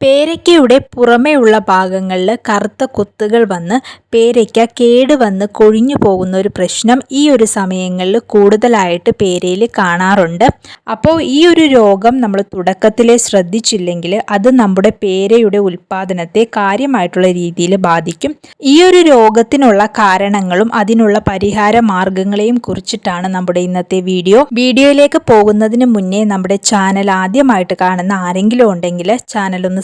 പേരയ്ക്കയുടെ പുറമെയുള്ള ഭാഗങ്ങളിൽ കറുത്ത കുത്തുകൾ വന്ന് പേരയ്ക്ക കേടുവന്ന് കൊഴിഞ്ഞു പോകുന്ന ഒരു പ്രശ്നം ഈ ഒരു സമയങ്ങളിൽ കൂടുതലായിട്ട് പേരയിൽ കാണാറുണ്ട്. അപ്പോൾ ഈ ഒരു രോഗം നമ്മൾ തുടക്കത്തിലെ ശ്രദ്ധിച്ചില്ലെങ്കിൽ അത് നമ്മുടെ പേരയുടെ ഉൽപ്പാദനത്തെ കാര്യമായിട്ടുള്ള രീതിയിൽ ബാധിക്കും. ഈ ഒരു രോഗത്തിനുള്ള കാരണങ്ങളും അതിനുള്ള പരിഹാര മാർഗങ്ങളെയും കുറിച്ചിട്ടാണ് നമ്മുടെ ഇന്നത്തെ വീഡിയോ. വീഡിയോയിലേക്ക് പോകുന്നതിന് മുന്നേ നമ്മുടെ ചാനൽ ആദ്യമായിട്ട് കാണുന്ന ആരെങ്കിലും ഉണ്ടെങ്കിൽ ചാനൽ ഒന്ന്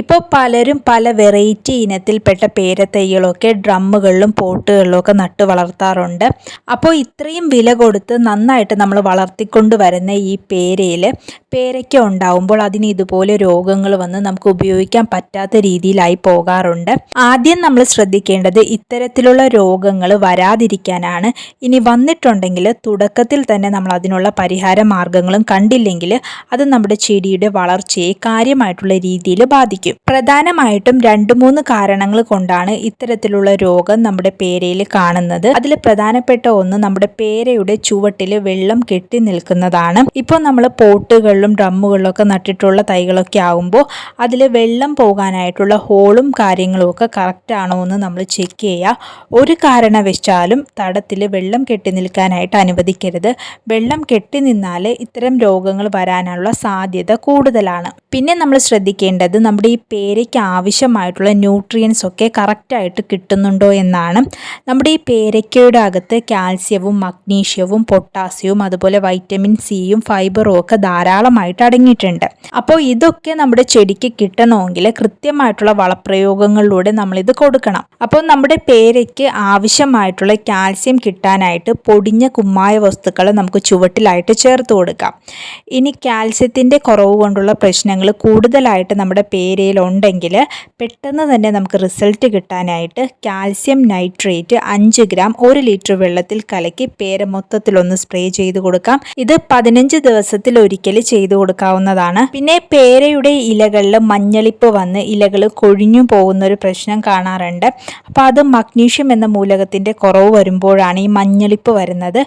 ഇപ്പോൾ പലരും പല വെറൈറ്റി ഇനത്തിൽപ്പെട്ട പേരത്തൈകളൊക്കെ ഡ്രമ്മുകളിലും പോട്ടുകളിലും ഒക്കെ നട്ട് വളർത്താറുണ്ട്. അപ്പോൾ ഇത്രയും വില കൊടുത്ത് നന്നായിട്ട് നമ്മൾ വളർത്തിക്കൊണ്ട് വരുന്ന ഈ പേരയിൽ പേരയ്ക്ക ഉണ്ടാവുമ്പോൾ അതിന് ഇതുപോലെ രോഗങ്ങൾ വന്ന് നമുക്ക് ഉപയോഗിക്കാൻ പറ്റാത്ത രീതിയിലായി പോകാറുണ്ട്. ആദ്യം നമ്മൾ ശ്രദ്ധിക്കേണ്ടത് ഇത്തരത്തിലുള്ള രോഗങ്ങൾ വരാതിരിക്കാനാണ്. ഇനി വന്നിട്ടുണ്ടെങ്കിൽ തുടക്കത്തിൽ തന്നെ നമ്മൾ അതിനുള്ള പരിഹാര മാർഗങ്ങളും കണ്ടില്ലെങ്കിൽ അത് നമ്മുടെ ചെടിയുടെ വളർച്ചയെ കാര്യമായിട്ടുള്ള രീതിയിൽ ബാധിക്കും. ബാധിക്കും പ്രധാനമായിട്ടും രണ്ട് മൂന്ന് കാരണങ്ങൾ കൊണ്ടാണ് ഇത്തരത്തിലുള്ള രോഗം നമ്മുടെ പേരയിൽ കാണുന്നത്. അതിൽ പ്രധാനപ്പെട്ട ഒന്ന് നമ്മുടെ പേരയുടെ ചുവട്ടിൽ വെള്ളം കെട്ടി നിൽക്കുന്നതാണ്. ഇപ്പോൾ നമ്മൾ പോട്ടുകളിലും ഡ്രമ്മുകളിലും ഒക്കെ നട്ടിട്ടുള്ള തൈകളൊക്കെ ആകുമ്പോൾ അതിൽ വെള്ളം പോകാനായിട്ടുള്ള ഹോളും കാര്യങ്ങളും ഒക്കെ കറക്റ്റ് ആണോ എന്ന് നമ്മൾ ചെക്ക് ചെയ്യുക. ഒരു കാരണവശാലും തടത്തിൽ വെള്ളം കെട്ടി നിൽക്കാനായിട്ട് അനുവദിക്കരുത്. വെള്ളം കെട്ടി നിന്നാൽ ഇത്തരം രോഗങ്ങൾ വരാനുള്ള സാധ്യത കൂടുതലാണ്. പിന്നെ നമ്മൾ ശ്രദ്ധിക്കേണ്ടത് നമ്മുടെ പേരയ്ക്ക് ആവശ്യമായിട്ടുള്ള ന്യൂട്രിയൻസ് ഒക്കെ കറക്റ്റായിട്ട് കിട്ടുന്നുണ്ടോ എന്നാണ്. നമ്മുടെ ഈ പേരയ്ക്കയുടെ അകത്ത് കാൽസ്യവും മഗ്നീഷ്യവും പൊട്ടാസ്യവും അതുപോലെ വൈറ്റമിൻ സിയും ഫൈബറും ഒക്കെ ധാരാളമായിട്ട് അടങ്ങിയിട്ടുണ്ട്. അപ്പോൾ ഇതൊക്കെ നമ്മുടെ ചെടിക്ക് കിട്ടണമെങ്കിൽ കൃത്യമായിട്ടുള്ള വളപ്രയോഗങ്ങളിലൂടെ നമ്മളിത് കൊടുക്കണം. അപ്പോൾ നമ്മുടെ പേരയ്ക്ക് ആവശ്യമായിട്ടുള്ള കാൽസ്യം കിട്ടാനായിട്ട് പൊടിഞ്ഞ കുമ്മായ വസ്തുക്കൾ നമുക്ക് ചുവട്ടിലായിട്ട് ചേർത്ത് കൊടുക്കാം. ഇനി കാൽസ്യത്തിന്റെ കുറവ് കൊണ്ടുള്ള പ്രശ്നങ്ങൾ കൂടുതലായിട്ട് നമ്മുടെ പേരയിൽ ഉണ്ടെങ്കിൽ പെട്ടെന്ന് തന്നെ നമുക്ക് റിസൾട്ട് കിട്ടാനായിട്ട് കാൽസ്യം നൈട്രേറ്റ് അഞ്ച് ഗ്രാം ഒരു ലിറ്റർ വെള്ളത്തിൽ കലക്കി പേര മൊത്തത്തിലൊന്ന് സ്പ്രേ ചെയ്ത് കൊടുക്കാം. ഇത് പതിനഞ്ച് ദിവസത്തിൽ ഒരിക്കൽ ചെയ്തു കൊടുക്കാവുന്നതാണ്. പിന്നെ പേരയുടെ ഇലകളിൽ മഞ്ഞളിപ്പ് വന്ന് ഇലകൾ കൊഴിഞ്ഞു പോകുന്ന ഒരു പ്രശ്നം കാണാറുണ്ട്. അപ്പോൾ അത് മഗ്നീഷ്യം എന്ന മൂലകത്തിന്റെ കുറവ് വരുമ്പോഴാണ് ഈ മഞ്ഞളിപ്പ് വരുന്നത്.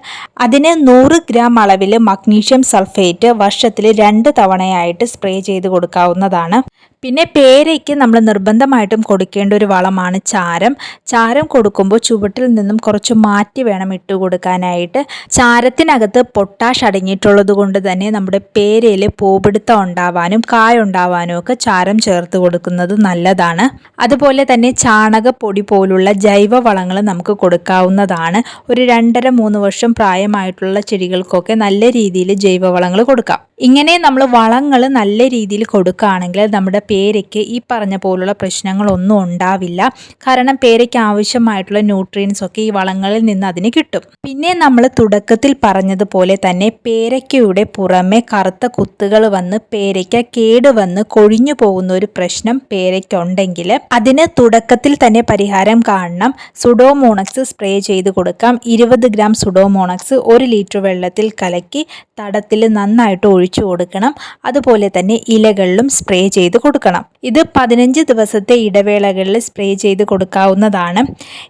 അതിന് നൂറ് ഗ്രാം അളവിൽ മഗ്നീഷ്യം സൾഫേറ്റ് വർഷത്തിൽ രണ്ട് തവണയായിട്ട് സ്പ്രേ ചെയ്ത് കൊടുക്കാവുന്നതാണ്. പിന്നെ പേരയ്ക്ക് നമ്മൾ നിർബന്ധമായിട്ടും കൊടുക്കേണ്ട ഒരു വളമാണ് ചാരം. ചാരം കൊടുക്കുമ്പോൾ ചുവട്ടിൽ നിന്നും കുറച്ച് മാറ്റി വേണം ഇട്ട് കൊടുക്കാനായിട്ട്. ചാരത്തിനകത്ത് പൊട്ടാഷ് അടങ്ങിയിട്ടുള്ളത് കൊണ്ട് തന്നെ നമ്മുടെ പേരയിൽ പൂപിടുത്തം ഉണ്ടാവാനും കായ ഉണ്ടാവാനും ഒക്കെ ചാരം ചേർത്ത് കൊടുക്കുന്നത് നല്ലതാണ്. അതുപോലെ തന്നെ ചാണകപ്പൊടി പോലുള്ള ജൈവ വളങ്ങൾ നമുക്ക് കൊടുക്കാവുന്നതാണ്. ഒരു രണ്ടര മൂന്ന് വർഷം പ്രായമായിട്ടുള്ള ചെടികൾക്കൊക്കെ നല്ല രീതിയിൽ ജൈവവളങ്ങൾ കൊടുക്കാം. ഇങ്ങനെ നമ്മൾ വളങ്ങൾ നല്ല രീതിയിൽ കൊടുക്കുകയാണെങ്കിൽ നമ്മുടെ പേരയ്ക്ക് ഈ പറഞ്ഞ പോലുള്ള പ്രശ്നങ്ങളൊന്നും ഉണ്ടാവില്ല. കാരണം പേരയ്ക്ക് ആവശ്യമായിട്ടുള്ള ന്യൂട്രിയൻസ് ഒക്കെ ഈ വളങ്ങളിൽ നിന്ന് അതിന് കിട്ടും. പിന്നെ നമ്മൾ തുടക്കത്തിൽ പറഞ്ഞതുപോലെ തന്നെ പേരയ്ക്കയുടെ പുറമെ കറുത്ത കുത്തുകൾ വന്ന് പേരയ്ക്ക കേട് വന്ന് കൊഴിഞ്ഞു പോകുന്ന ഒരു പ്രശ്നം പേരയ്ക്കുണ്ടെങ്കിൽ അതിന് തുടക്കത്തിൽ തന്നെ പരിഹാരം കാണണം. സുഡോമോണക്സ് സ്പ്രേ ചെയ്ത് കൊടുക്കാം. ഇരുപത് ഗ്രാം സുഡോമോണക്സ് ഒരു ലിറ്റർ വെള്ളത്തിൽ കലക്കി തടത്തിൽ നന്നായിട്ട് ഒഴിച്ചു കൊടുക്കണം. അതുപോലെ തന്നെ ഇലകളിലും സ്പ്രേ ചെയ്ത് കൊടുക്കണം. ഇത് പതിനഞ്ച് ദിവസത്തെ ഇടവേളകളിൽ സ്പ്രേ ചെയ്ത് കൊടുക്കാവുന്നതാണ്.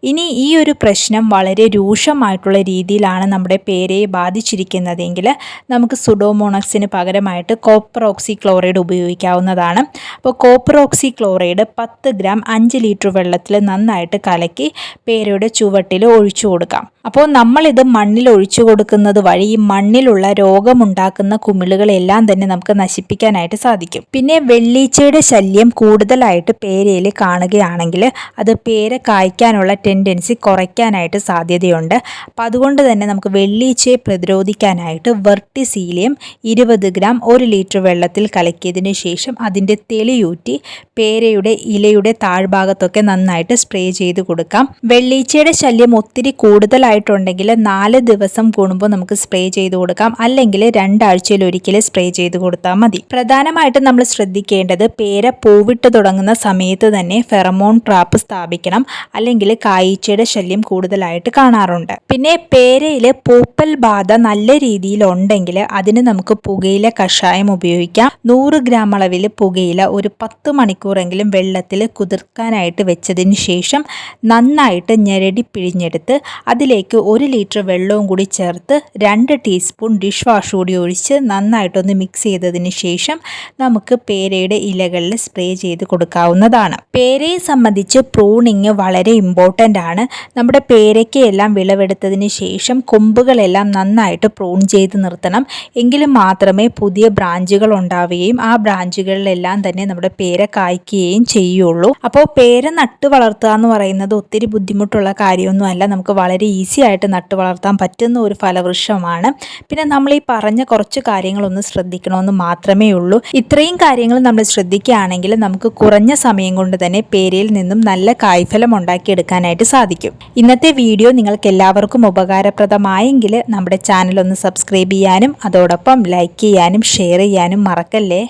ഇനി ഈ ഒരു പ്രശ്നം വളരെ രൂക്ഷമായിട്ടുള്ള രീതിയിലാണ് നമ്മുടെ പേരയെ ബാധിച്ചിരിക്കുന്നതെങ്കിൽ നമുക്ക് സുഡോമോണക്സിന് പകരമായിട്ട് കോപ്പർ ഓക്സി ക്ലോറൈഡ് ഉപയോഗിക്കാവുന്നതാണ്. അപ്പോൾ കോപ്പർ ഓക്സി ക്ലോറൈഡ് പത്ത് ഗ്രാം അഞ്ച് ലിറ്റർ വെള്ളത്തിൽ നന്നായിട്ട് കലക്കി പേരയുടെ ചുവട്ടിൽ ഒഴിച്ചു കൊടുക്കാം. അപ്പോൾ നമ്മളിത് മണ്ണിൽ ഒഴിച്ചു കൊടുക്കുന്നത് വഴി മണ്ണിലുള്ള രോഗമുണ്ടാക്കുന്ന കുമിളുകളെല്ലാം തന്നെ നമുക്ക് നശിപ്പിക്കാനായിട്ട് സാധിക്കും. പിന്നെ വെള്ളീച്ചയുടെ ശല്യം കൂടുതലായിട്ട് പേരയിൽ കാണുകയാണെങ്കിൽ അത് പേര കായ്ക്കാനുള്ള ടെൻഡൻസി കുറയ്ക്കാനായിട്ട് സാധ്യതയുണ്ട്. അപ്പം അതുകൊണ്ട് തന്നെ നമുക്ക് വെള്ളീച്ചയെ പ്രതിരോധിക്കാനായിട്ട് വെർട്ടിസീലിയം ഇരുപത് ഗ്രാം ഒരു ലിറ്റർ വെള്ളത്തിൽ കലക്കിയതിന് ശേഷം അതിന്റെ തെളിയൂറ്റി പേരയുടെ ഇലയുടെ താഴ്ഭാഗത്തൊക്കെ നന്നായിട്ട് സ്പ്രേ ചെയ്ത് കൊടുക്കാം. വെള്ളീച്ചയുടെ ശല്യം ഒത്തിരി കൂടുതലായിട്ടുണ്ടെങ്കിൽ നാല് ദിവസം കൂടുമ്പോൾ നമുക്ക് സ്പ്രേ ചെയ്ത് കൊടുക്കാം. അല്ലെങ്കിൽ രണ്ടാഴ്ചയിൽ ഒരിക്കൽ സ്പ്രേ ചെയ്ത് കൊടുത്താൽ മതി. പ്രധാനമായിട്ടും നമ്മൾ ശ്രദ്ധിക്കേണ്ടത് പേര പൂവിട്ട് തുടങ്ങുന്ന സമയത്ത് തന്നെ ഫെറമോൺ ട്രാപ്പ് സ്ഥാപിക്കണം. അല്ലെങ്കിൽ കായ്ച്ചയുടെ ശല്യം കൂടുതലായിട്ട് കാണാറുണ്ട്. പിന്നെ പേരയിൽ പൂപ്പൽ ബാധ നല്ല രീതിയിൽ ഉണ്ടെങ്കിൽ അതിന് നമുക്ക് പുകയില കഷായം ഉപയോഗിക്കാം. നൂറ് ഗ്രാം അളവിൽ പുകയില ഒരു പത്ത് മണിക്കൂറെങ്കിലും വെള്ളത്തിൽ കുതിർക്കാനായിട്ട് വെച്ചതിന് ശേഷം നന്നായിട്ട് ഞെരടി പിഴിഞ്ഞെടുത്ത് അതിലേക്ക് ഒരു ലിറ്റർ വെള്ളവും കൂടി ചേർത്ത് രണ്ട് ടീസ്പൂൺ ഡിഷ് വാഷ് കൂടി ഒഴിച്ച് നന്നായിട്ടൊന്ന് മിക്സ് ചെയ്തതിന് ശേഷം നമുക്ക് പേരയുടെ ഇലകളിൽ സ്പ്രേ ചെയ്ത് കൊടുക്കാവുന്നതാണ്. പേരയെ സംബന്ധിച്ച് പ്രൂണിങ് വളരെ ഇമ്പോർട്ടന്റ് ആണ്. നമ്മുടെ പേരയ്ക്കെല്ലാം വിളവെടുത്തതിന് ശേഷം കൊമ്പുകളെല്ലാം നന്നായിട്ട് പ്രൂൺ ചെയ്ത് നിർത്തണം. എങ്കിലും മാത്രമേ പുതിയ ബ്രാഞ്ചുകൾ ഉണ്ടാവുകയും ആ ബ്രാഞ്ചുകളിലെല്ലാം തന്നെ നമ്മുടെ പേര കായ്ക്കുകയും ചെയ്യുള്ളൂ. അപ്പോൾ പേര നട്ട് വളർത്തുക എന്ന് പറയുന്നത് ഒത്തിരി ബുദ്ധിമുട്ടുള്ള കാര്യമൊന്നുമല്ല. നമുക്ക് വളരെ ഈസി ആയിട്ട് നട്ട് വളർത്താൻ പറ്റുന്ന ഒരു ഫലവൃക്ഷമാണ്. പിന്നെ നമ്മൾ ഈ പറഞ്ഞ കുറച്ച് കാര്യങ്ങളൊന്ന് ശ്രദ്ധിക്കണമെന്ന് മാത്രമേ ഉള്ളൂ. ഇത്രയും കാര്യങ്ങൾ നമ്മൾ ശ്രദ്ധിക്കുകയാണെങ്കിൽ നമുക്ക് കുറഞ്ഞ സമയം കൊണ്ട് തന്നെ പേരയിൽ നിന്നും നല്ല കായ്ഫലം ഉണ്ടാക്കിയെടുക്കാനായിട്ട് സാധിക്കും. ഇന്നത്തെ വീഡിയോ നിങ്ങൾക്ക് എല്ലാവർക്കും ഉപകാരപ്രദമായെങ്കിൽ നമ്മുടെ ചാനൽ ഒന്ന് സബ്സ്ക്രൈബ് ചെയ്യാനും അതോടൊപ്പം ലൈക്ക് ചെയ്യാനും ഷെയർ ചെയ്യാനും മറക്കല്ലേ?